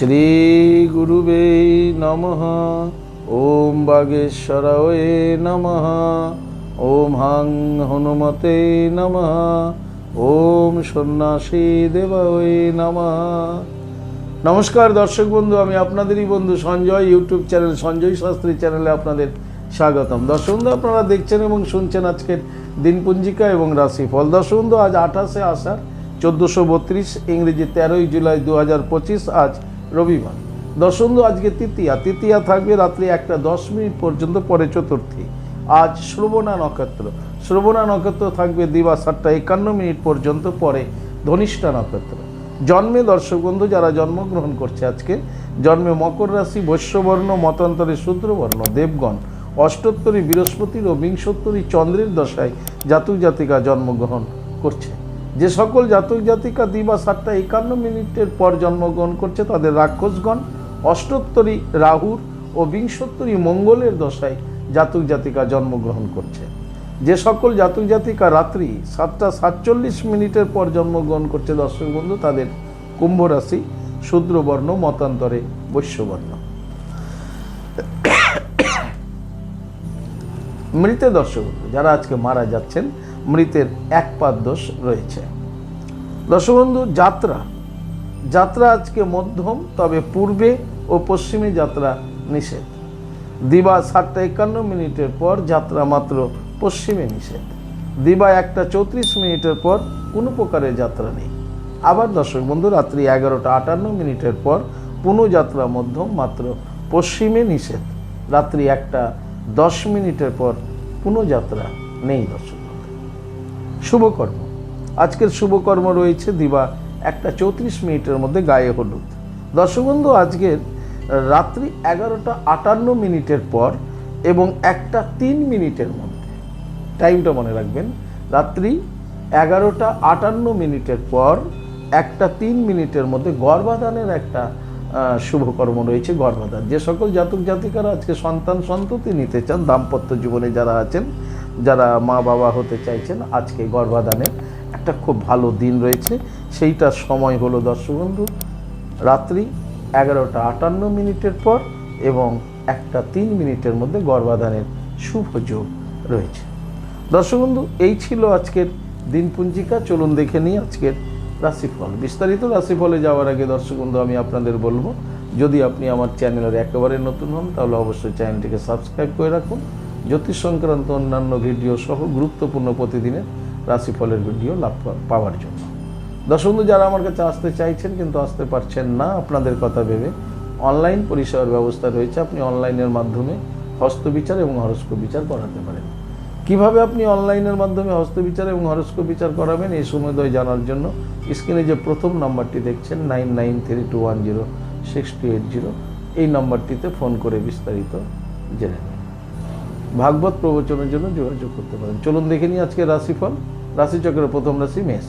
শ্রীগুরুবে নমঃ। ওম বাগেশ্বরায় নমঃ। ওম হাং হনুমতে নমঃ। ওম সন্ন্যাসী দেবায় নমঃ। নমস্কার দর্শক বন্ধু, আমি আপনাদেরই বন্ধু সঞ্জয়, ইউটিউব চ্যানেল সঞ্জয় শাস্ত্রী চ্যানেলে আপনাদের স্বাগতম। দর্শক আপনারা দেখছেন এবং শুনছেন আজকের দিনপঞ্জিকা এবং রাশিফল। দর্শক আজ আঠাশে আষাঢ়, চোদ্দোশো বত্রিশ, ইংরেজি তেরোই জুলাই দু হাজার পঁচিশ, আজ রবিবার। দর্শক বন্ধু আজকে তৃতীয়া। তৃতীয়া থাকবে রাত্রি একটা দশ মিনিট পর্যন্ত, পরে চতুর্থী। আজ শ্রবণা নক্ষত্র। শ্রবণা নক্ষত্র থাকবে দিবা সাতটা একান্ন মিনিট পর্যন্ত, পরে ধনিষ্ঠা নক্ষত্র। জন্মে দর্শক বন্ধু যারা জন্মগ্রহণ করছে আজকে, জন্মে মকর রাশি, বৈশ্যবর্ণ, মতান্তরে শূদ্রবর্ণ, দেবগণ, অষ্টোত্তরী বৃহস্পতির ও বিংশোত্তরী চন্দ্রের দশায় জাতক জাতিকা জন্মগ্রহণ করছে। যে সকল জাতক জাতিকা দিবা সাতটা একান্ন মিনিটের পর জন্মগ্রহণ করছে তাদের রাক্ষসগণ, অষ্টোত্তরী রাহুর ও বিংশোত্তরী মঙ্গলের দশায় জাতক জাতিকা জন্মগ্রহণ করছে। যে সকল জাতক জাতিকা রাত্রি সাতটা সাতচল্লিশ মিনিটের পর জন্মগ্রহণ করছে দর্শক বন্ধু, তাদের কুম্ভ রাশি শূদ্রবর্ণ, মতান্তরে বৈশ্যবর্ণ। মৃতে দর্শক যারা আজকে মারা যাচ্ছেন মৃতের এক দোষ রয়েছে। দর্শক বন্ধু যাত্রা। যাত্রা আজকে মধ্যম, তবে পূর্বে ও পশ্চিমে যাত্রা নিষেধ। দিবা সাতটা একান্ন মিনিটের পর যাত্রা মাত্র পশ্চিমে নিষেধ। দিবা একটা চৌত্রিশ মিনিটের পর কোনো প্রকারের যাত্রা নেই। আবার দর্শক বন্ধু রাত্রি এগারোটা আটান্ন মিনিটের পর পুনঃ যাত্রা মধ্যম, মাত্র পশ্চিমে নিষেধ। রাত্রি একটা দশ মিনিটের পর পুনঃ যাত্রা নেই দর্শক। শুভকর্ম। আজকের শুভকর্ম রয়েছে দিবা একটা চৌত্রিশ মিনিটের মধ্যে গায়ে হলুদ। দর্শক বন্ধু আজকের রাত্রি এগারোটা আটান্ন মিনিটের পর এবং একটা তিন মিনিটের মধ্যে। টাইমটা মনে রাখবেন, রাত্রি এগারোটা আটান্ন মিনিটের পর একটা তিন মিনিটের মধ্যে গর্ভাধানের একটা শুভকর্ম রয়েছে গর্ভাধান। যে সকল জাতক জাতিকারা আজকে সন্তান সন্ততি নিতে চান, দাম্পত্য জীবনে যারা আছেন যারা মা বাবা হতে চাইছেন, আজকে গর্ভাধানের একটা খুব ভালো দিন রয়েছে। সেইটার সময় হলো দর্শক বন্ধু, রাত্রি এগারোটা আটান্ন মিনিটের পর এবং একটা তিন মিনিটের মধ্যে গর্ভাধানের শুভ যোগ রয়েছে। দর্শক বন্ধু, এই ছিল আজকের দিনপঞ্জিকা চলুন দেখে নিই আজকের রাশিফল। বিস্তারিত রাশিফলে যাওয়ার আগে দর্শক বন্ধু, আমি আপনাদের বলব, যদি আপনি আমার চ্যানেলের একেবারে নতুন হন, তাহলে অবশ্যই চ্যানেলটিকে সাবস্ক্রাইব করে রাখুন। জ্যোতিষ সংক্রান্ত অন্যান্য ভিডিও সহ গুরুত্বপূর্ণ প্রতিদিনের রাশিফলের ভিডিও লাভ পাওয়ার জন্য। দর্শক যারা আমার কাছে আসতে চাইছেন কিন্তু আসতে পারছেন না, আপনাদের কথা ভেবে অনলাইন পরিষেবার ব্যবস্থা রয়েছে। আপনি অনলাইনের মাধ্যমে হস্তবিচার এবং হরস্কোপ বিচার করাতে পারেন। কীভাবে আপনি অনলাইনের মাধ্যমে হস্তবিচার এবং হরস্কোপ বিচার করাবেন, এই সময় জানার জন্য স্ক্রিনে যে প্রথম নাম্বারটি দেখছেন, nine nine three two one zero six two eight zero, এই নাম্বারটিতে ফোন করে বিস্তারিত জেনে ভাগবত প্রবচনের জন্য যোগাযোগ করতে পারেন। চলুন দেখে নিই আজকে রাশিফল। রাশিচক্রের প্রথম রাশি মেষ।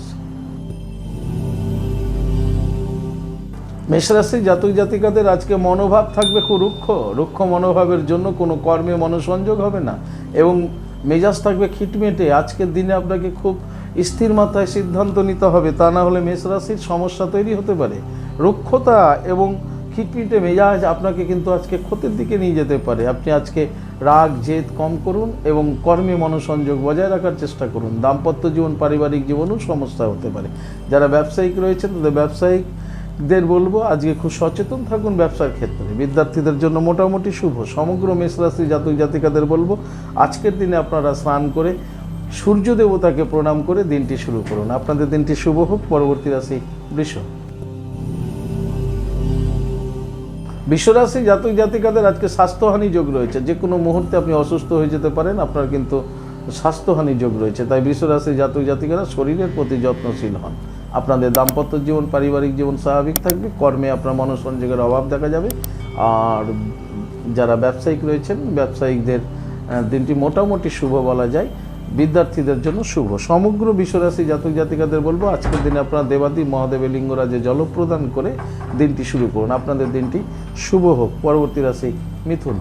মেষ রাশির জাতক জাতিকাদের আজকে মনোভাব থাকবে খুব রুক্ষ। রুক্ষ মনোভাবের জন্য কোনো কর্মে মনোসংযোগ হবে না এবং মেজাজ থাকবে খিটমেটে। আজকের দিনে আপনাকে খুব স্থির মাথায় সিদ্ধান্ত নিতে হবে। তা না হলে মেষ রাশির সমস্যা তৈরি হতে পারে। রুক্ষতা এবং খিটমিটে মেজাজ আপনাকে কিন্তু আজকে ক্ষতির দিকে নিয়ে যেতে পারে। আপনি আজকে রাগ, জেদ কম করুন এবং কর্মে মনোসংযোগ বজায় রাখার চেষ্টা করুন। দাম্পত্য জীবন, পারিবারিক জীবনও সমস্যা হতে পারে। যারা ব্যবসায়িক রয়েছেন, তাদের ব্যবসায়িক দের বলব, আজকে খুব সচেতন থাকুন ব্যবসার ক্ষেত্রে। বিদ্যার্থীদের জন্য মোটামুটি শুভ। সমগ্র মেষ রাশি জাতক জাতিকাদের বলব, আজকের দিনে আপনারা স্নান করে সূর্য দেবতাকে প্রণাম করে দিনটি শুরু করুন। আপনাদের দিনটি শুভ হোক। পরবর্তী রাশি বৃষ। বিশ্বরাশি জাতক জাতিকাদের আজকে স্বাস্থ্যহানি যোগ রয়েছে। যে কোনো মুহূর্তে আপনি অসুস্থ হয়ে যেতে পারেন, আপনার কিন্তু স্বাস্থ্যহানি যোগ রয়েছে। তাই বিশ্বরাশি জাতক জাতিকারা শরীরের প্রতি যত্নশীল হন। আপনাদের দাম্পত্য জীবন, পারিবারিক জীবন স্বাভাবিক থাকবে। কর্মে আপনার মনোসংযোগের অভাব দেখা যাবে। আর যারা ব্যবসায়িক রয়েছেন, ব্যবসায়িকদের দিনটি মোটামুটি শুভ বলা যায়। বিদ্যার্থীদের জন্য শুভ। সমগ্র বিশ্বরাশি জাতক জাতিকাদের বলব, আজকের দিনে আপনারা দেবাদি মহাদেবের লিঙ্গরাজে জল প্রদান করে দিনটি শুরু করুন। আপনাদের দিনটি শুভ হোক। পরবর্তী রাশি মিথুন।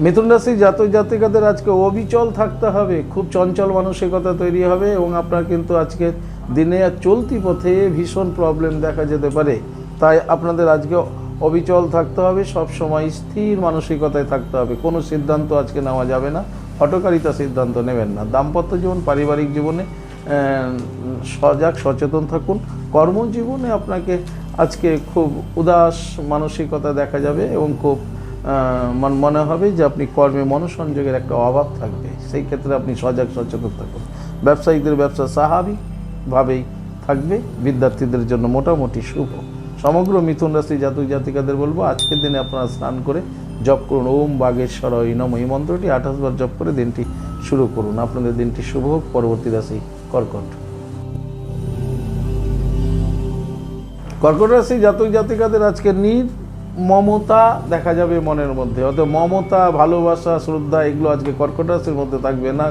মিথুন রাশি জাতক জাতিকাদের আজকে অবিচল থাকতে হবে। খুব চঞ্চল মানসিকতা তৈরি হবে এবং আপনার কিন্তু আজকে দিনে চলতি পথে ভীষণ প্রবলেম দেখা যেতে পারে। তাই আপনাদের আজকে অবিচল থাকতে হবে, সব সময় স্থির মানসিকতায় থাকতে হবে। কোনো সিদ্ধান্ত আজকে নেওয়া যাবে না। হটকারিতা সিদ্ধান্ত নেবেন না। দাম্পত্য জীবন, পারিবারিক জীবনে সজাগ, সচেতন থাকুন। কর্মজীবনে আপনাকে আজকে খুব উদাস মানসিকতা দেখা যাবে এবং খুব মন- মনে হবে যে আপনি কর্মে মনোসংযোগের একটা অভাব থাকবে। সেই ক্ষেত্রে আপনি সজাগ, সচেতন থাকুন। ব্যবসায়ীদের ব্যবসা স্বাভাবিকভাবেই থাকবে। বিদ্যার্থীদের জন্য মোটামুটি শুভ। সমগ্র মিথুন রাশি জাতক জাতিকাদের বলব, আজকের দিনে আপনারা স্নান করে জপ করুন। ওম বাগেশ্বর নম। এই মন্ত্রটি আঠাশ বার জপ করে দিনটি শুরু করুন। আপনাদের দিনটি শুভ হোক। পরবর্তী রাশি কর্কট। কর্কট রাশি জাতক জাতিকাদের আজকে নির, মমতা দেখা যাবে মনের মধ্যে। অর্থাৎ মমতা, ভালোবাসা, শ্রদ্ধা, এগুলো আজকে কর্কট রাশির মধ্যে থাকবে না।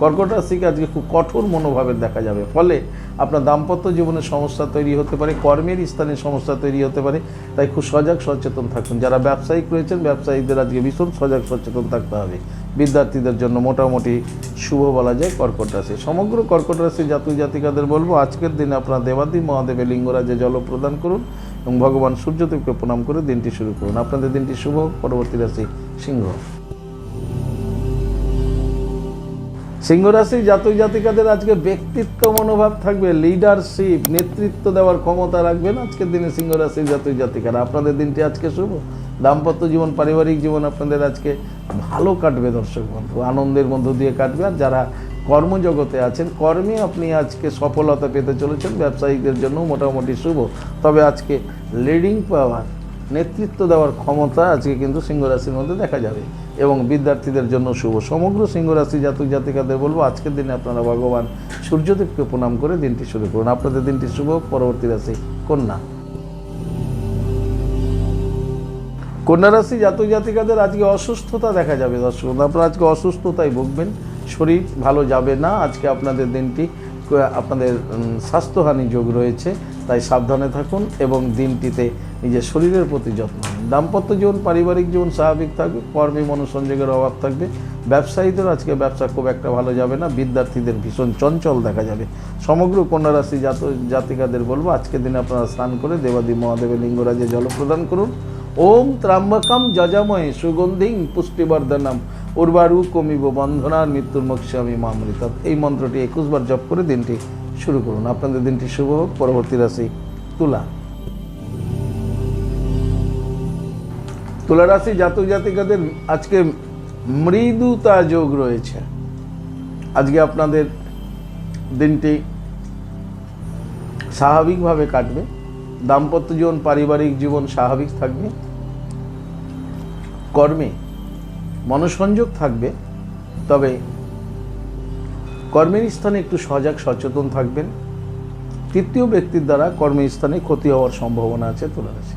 কর্কট রাশিকে আজকে খুব কঠোর মনোভাবের দেখা যাবে। ফলে আপনার দাম্পত্য জীবনে সমস্যা তৈরি হতে পারে, কর্মের স্থানে সমস্যা তৈরি হতে পারে, তাই খুব সজাগ সচেতন থাকুন। যারা ব্যবসায়িক রয়েছেন, ব্যবসায়ীদের আজকে ভীষণ সজাগ সচেতন থাকতে হবে। বিদ্যার্থীদের জন্য মোটামুটি শুভ বলা যায় কর্কট রাশি। সমগ্র কর্কট রাশি জাতক জাতিকাদের বলব, আজকের দিনে আপনারা দেবাদি মহাদেবের লিঙ্গরাজে জল প্রদান করুন এবং ভগবান সূর্যদেবকে প্রণাম করে দিনটি শুরু করুন। আপনাদের দিনটি শুভ। পরবর্তী রাশি সিংহ। সিংহ রাশি জাতক জাতিকাদের আজকে ব্যক্তিত্ব মনোভাব থাকবে লিডারশিপ নেতৃত্ব দেওয়ার ক্ষমতা রাখবেন আজকের দিনে সিংহ রাশির জাতক জাতিকারা। আপনাদের দিনটি আজকে শুভ। দাম্পত্য জীবন, পারিবারিক জীবন আপনাদের আজকে ভালো কাটবে দর্শক বন্ধু। আনন্দের মধ্য দিয়ে কাটবে। আর যারা কর্মজগতে আছেন, কর্মে আপনি আজকে সফলতা পেতে চলেছেন। ব্যবসায়িকদের জন্য মোটামুটি শুভ। তবে আজকে লিডিং পাওয়ার নেতৃত্ব দেওয়ার ক্ষমতা আজকে কিন্তু সিংহ রাশির মধ্যে দেখা যাবে। এবং বিদ্যার্থীদের জন্য শুভ। সমগ্র সিংহ রাশি জাতক জাতিকাদের বলব, আজকের দিনে আপনারা ভগবান সূর্যদেবকে প্রণাম করে দিনটি শুরু করুন। আপনাদের দিনটি শুভ, পরবর্তী রাশি কন্যা। কন্যা রাশি জাতক জাতিকাদের আজকে অসুস্থতা দেখা যাবে, দর্শক আপনারা আজকে অসুস্থতায় ভুগবেন, শরীর ভালো যাবে না। আজকে আপনাদের দিনটি, আপনাদের স্বাস্থ্যহানি যোগ রয়েছে। তাই সাবধানে থাকুন এবং দিনটিতে নিজের শরীরের প্রতি যত্ন নিন। দাম্পত্য জীবন, পারিবারিক জীবন স্বাভাবিক থাকবে, কর্মে মনোসংযোগের অভাব থাকবে। ব্যবসায়ীদের আজকে ব্যবসা খুব একটা ভালো যাবে না, বিদ্যার্থীদের ভীষণ চঞ্চল দেখা যাবে। সমগ্র কন্যা রাশি জাত জাতিকাদের বলব আজকের দিনে আপনারা স্নান করে দেবাদি মহাদেবের লিঙ্গরাজে জল প্রদান করুন। ওম ত্রাম্বকম যজাময় সুগন্ধিং পুষ্টিবর্ধনম উর্বারু কমিব বন্ধনার মৃত্যুর মোক্ষামী মামৃত এই মন্ত্রটি একুশবার জপ করে দিনটি শুরু করুন। আপনাদের দিনটি শুভ হোক। পরবর্তী রাশি তুলা। তুলা রাশি জাতক জাতিকাদের আজকে মৃদুতা যোগ রয়েছে। আজকে আপনাদের দিনটি স্বাভাবিকভাবে কাটবে। দাম্পত্য জীবন, পারিবারিক জীবন স্বাভাবিক থাকবে। কর্মে মনসংযোগ থাকবে। তবে কর্মের স্থানে একটু সজাগ, সচেতন থাকবেন। তৃতীয় ব্যক্তির দ্বারা কর্মের স্থানে ক্ষতি হওয়ার সম্ভাবনা আছে তুলারাশি।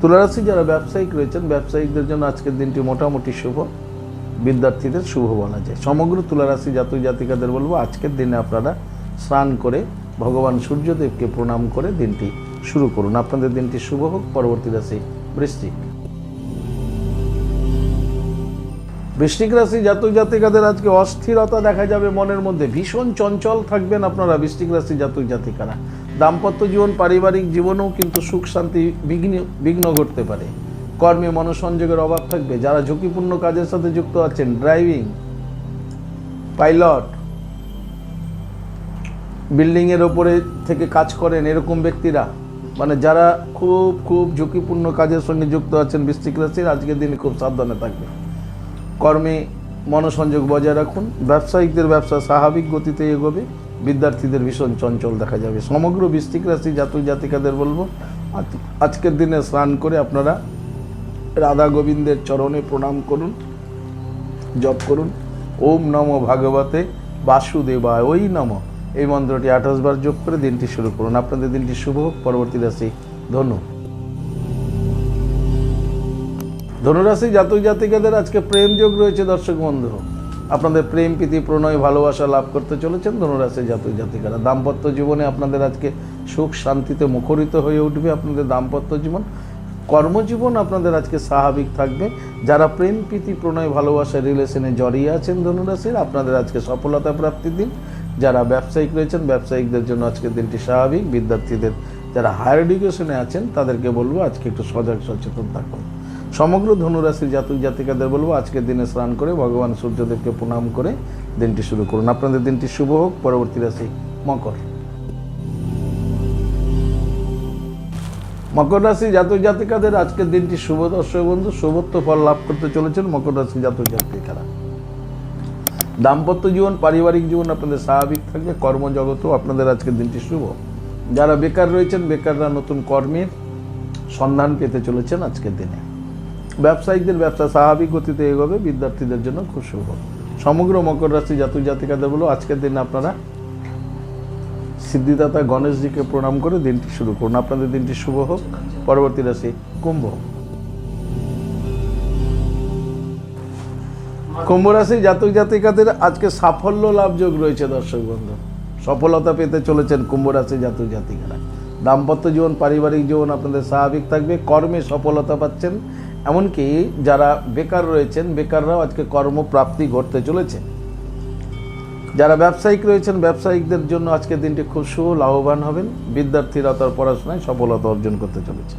তুলারাশি যারা ব্যবসায়িক রয়েছেন, ব্যবসায়িকদের জন্য আজকের দিনটি মোটামুটি শুভ। বিদ্যার্থীদের শুভ বলা যায়। সমগ্র তুলারাশি জাতক জাতিকাদের বলব, আজকের দিনে আপনারা স্নান করে ভগবান সূর্যদেবকে প্রণাম করে দিনটি শুরু করুন। আপনাদের দিনটি শুভ হোক। পরবর্তী রাশি বৃশ্চিক। বৃশ্চিক রাশি জাতক জাতিকাদের আজকে অস্থিরতা দেখা যাবে মনের মধ্যে। ভীষণ চঞ্চল থাকবেন আপনারা বৃশ্চিক রাশি জাতক জাতিকারা। দাম্পত্য জীবন, পারিবারিক জীবনেও কিন্তু সুখ, শান্তি, বিঘ্ন বিঘ্ন ঘটতে পারে। কর্মে মনোসংযোগের অভাব থাকবে। যারা ঝুঁকিপূর্ণ কাজের সাথে যুক্ত আছেন, ড্রাইভিং, পাইলট, বিল্ডিংয়ের ওপরে থেকে কাজ করেন এরকম ব্যক্তিরা মানে যারা খুব খুব ঝুঁকিপূর্ণ কাজের সঙ্গে যুক্ত আছেন বৃশ্চিক রাশির, আজকের দিনে খুব সাবধানে থাকবে কর্মে মনোসংযোগ বজায় রাখুন। ব্যবসায়িকদের ব্যবসা স্বাভাবিক গতিতে এগোবে। বিদ্যার্থীদের ভীষণ চঞ্চল দেখা যাবে। সমগ্র বৃশ্চিক রাশি জাতক জাতিকাদের বলব, আজ- আজকের দিনে স্নান করে আপনারা রাধা গোবিন্দের চরণে প্রণাম করুন, জপ করুন। ওম নম ভাগবতে বাসুদেবায়। ওই নম। এই মন্ত্রটি আঠাশ বার যোগ করে দিনটি শুরু করুন। আপনাদের দিনটি শুভ হোক। পরবর্তী রাশি ধনু। ধনুরাশি জাতক জাতিকাদের আজকে প্রেম যোগ রয়েছে, দর্শক বন্ধু। আপনাদের প্রেম, প্রীতি, প্রণয়, ভালোবাসা লাভ করতে চলেছেন ধনুরাশি জাতক জাতিকারা। দাম্পত্য জীবনে আপনাদের আজকে সুখ শান্তিতে মুখরিত হয়ে উঠবে আপনাদের দাম্পত্য জীবন। কর্মজীবন আপনাদের আজকে স্বাভাবিক থাকবে। যারা প্রেম, প্রীতি, প্রণয়, ভালোবাসা, রিলেশনে জড়িয়ে আছেন ধনুরাশির, আপনাদের আজকে সফলতা প্রাপ্তির দিন। যারা ব্যবসায়িক রয়েছেন, ব্যবসায়িকদের জন্য আজকের দিনটি স্বাভাবিক। বিদ্যার্থীদের যারা হায়ার এডুকেশনে আছেন, তাদেরকে বলব আজকে একটু সজাগ সচেতন থাকুন সমগ্র ধনুরাশির জাতক জাতিকাদের বলব, আজকের দিনে স্নান করে ভগবান সূর্যদেবকে প্রণাম করে দিনটি শুরু করুন। আপনাদের দিনটি শুভ হোক, পরবর্তী রাশি মকর। মকর রাশি জাতক জাতিকাদের আজকের দিনটি শুভ দর্শক বন্ধু, শুভত্ব ফল লাভ করতে চলেছেন মকর রাশি জাতক জাতিকারা। দাম্পত্য জীবন, পারিবারিক জীবন আপনাদের স্বাভাবিক থাকবে কর্মজগতেও আপনাদের আজকের দিনটি শুভ। যারা বেকার রয়েছেন, বেকাররা নতুন কর্মের সন্ধান পেতে চলেছেন আজকের দিনে। ব্যবসায়িকদের ব্যবসা স্বাভাবিক গতিতে এগোবে, বিদ্যার্থীদের জন্য খুব শুভ। সমগ্র মকর রাশি জাতক জাতিকাদের বলো, আজকের দিনে আপনারা সিদ্ধিদাতা গণেশজিকে প্রণাম করে দিনটি শুরু করুন। আপনাদের দিনটি শুভ হোক, পরবর্তী রাশি কুম্ভ কুম্ভ রাশি জাতক জাতিকাদের আজকে সাফল্য লাভযোগ রয়েছে, দর্শক বন্ধু। সফলতা পেতে চলেছেন কুম্ভ রাশি জাতক জাতিকারা। দাম্পত্য জীবন, পারিবারিক জীবন আপনাদের স্বাভাবিক থাকবে, কর্মে সফলতা পাচ্ছেন এমনকি যারা বেকার রয়েছেন, বেকাররাও আজকে কর্মপ্রাপ্তি ঘটতে চলেছে। যারা ব্যবসায়িক রয়েছেন, ব্যবসায়িকদের জন্য আজকের দিনটি খুব শুভ, লাভবান হবেন। বিদ্যার্থীরা তার পড়াশোনায় সফলতা অর্জন করতে চলেছে।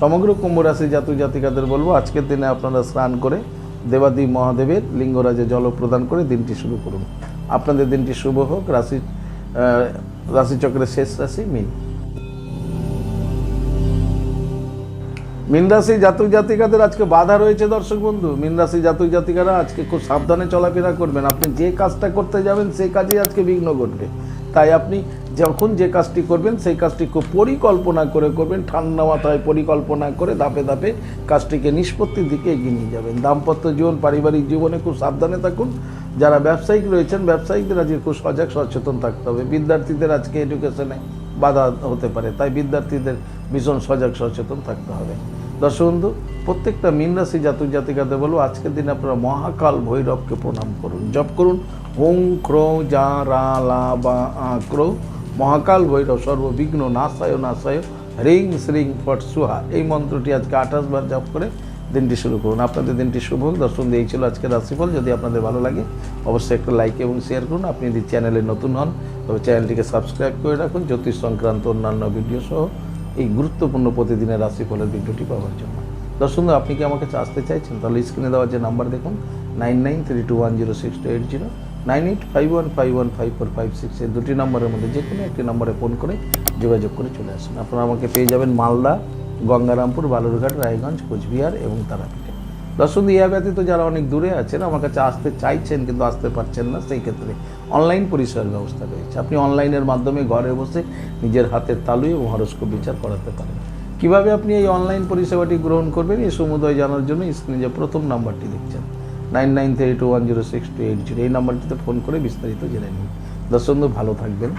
সমগ্র কুম্ভ রাশি জাতক জাতিকাদের বলব, আজকের দিনে আপনারা স্নান করে দেবাদি মহাদেবের লিঙ্গরাজে জল প্রদান করে দিনটি শুরু করুন। আপনাদের দিনটি শুভ হোক। রাশি রাশিচক্রের শেষ রাশি মিন। মিন রাশি জাতক জাতিকাদের আজকে বাধা রয়েছে দর্শক বন্ধু। মিন রাশি জাতক জাতিকারা আজকে খুব সাবধানে চলাফেরা করবেন। আপনি যে কাজটা করতে যাবেন, সেই কাজে আজকে বিঘ্ন ঘটবে। তাই আপনি যখন যে কাজটি করবেন, সেই কাজটি খুব পরিকল্পনা করে করবেন। ঠান্ডা মাথায় পরিকল্পনা করে ধাপে ধাপে কাজটিকে নিষ্পত্তির দিকে এগিয়ে নিয়ে যাবেন। দাম্পত্য জীবন, পারিবারিক জীবনে খুব সাবধানে থাকুন। যারা ব্যবসায়িক রয়েছেন ব্যবসায়িকদের আজকে খুব সজাগ সচেতন থাকতে হবে। বিদ্যার্থীদের আজকে এডুকেশনে বাধা হতে পারে। তাই বিদ্যার্থীদের ভীষণ সজাগ সচেতন থাকতে হবে। দর্শক বন্ধু প্রত্যেকটা মীন রাশি জাতক জাতিকাদের বলব আজকের দিনে আপনারা মহাকাল ভৈরবকে প্রণাম করুন, জপ করুন। হোং ক্রৌ যা রা লা বা আ ক্রৌ। মহাকাল ভৈরব সর্ববিঘ্ন নাশায় নাশায়, হ্রিং শ্রিং ফট সুহা। এই মন্ত্রটি আজকে আঠাশ বার জপ করে দিনটি শুরু করুন। আপনাদের দিনটি শুভ দর্শন এই ছিল আজকের রাশিফল। যদি আপনাদের ভালো লাগে, অবশ্যই একটা লাইক এবং শেয়ার করুন। আপনি যদি চ্যানেলে নতুন হন, তবে চ্যানেলটিকে সাবস্ক্রাইব করে রাখুন। জ্যোতিষ সংক্রান্ত অন্যান্য ভিডিও সহ এই গুরুত্বপূর্ণ প্রতিদিনের রাশিফলের ভিডিওটি পাওয়ার জন্য। দর্শক, আপনি কি আমাকে আসতে চাইছেন? তাহলে স্ক্রিনে দেওয়া যে নাম্বার দেখুন nine nine three two one zero six two eight zero nine eight five one five one five four five six এই দুটি নম্বরের মধ্যে যে কোনো একটি নম্বরে ফোন করে যোগাযোগ করে চলে আসুন। আপনারা আমাকে পেয়ে যাবেন মালদা, গঙ্গারামপুর, বালুরঘাট, রায়গঞ্জ, কোচবিহার এবং তারাপীঠে। দর্শক, ইহা ব্যতীত যারা অনেক দূরে আছেন, আমার কাছে আসতে চাইছেন কিন্তু আসতে পারছেন না, সেই ক্ষেত্রে অনলাইন পরিষেবার ব্যবস্থা রয়েছে। আপনি অনলাইনের মাধ্যমে ঘরে বসে নিজের হাতের তালু এবং হরস্কোপ বিচার করাতে পারেন। কীভাবে আপনি এই অনলাইন পরিষেবাটি গ্রহণ করবেন, এই সমুদয় জানার জন্য স্ক্রিনে যে প্রথম নাম্বারটি দেখছেন, nine nine three two one zero six two eight zero, এই নাম্বারটিতে ফোন করে বিস্তারিত জেনে নিন। দর্শক, ভালো থাকবেন,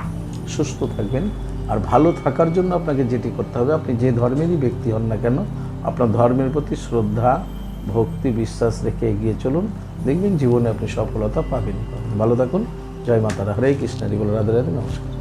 সুস্থ থাকবেন, আর ভালো থাকার জন্য আপনাকে যেটি করতে হবে, আপনি যে ধর্মেরই ব্যক্তি হন না কেন, আপনার ধর্মের প্রতি শ্রদ্ধা ভক্তি, বিশ্বাস রেখে এগিয়ে চলুন। দেখবেন জীবনে আপনি সফলতা পাবেন। ভালো থাকুন। জয় মাতারা। হরে কৃষ্ণ। রাধে রাধে। নমস্কার।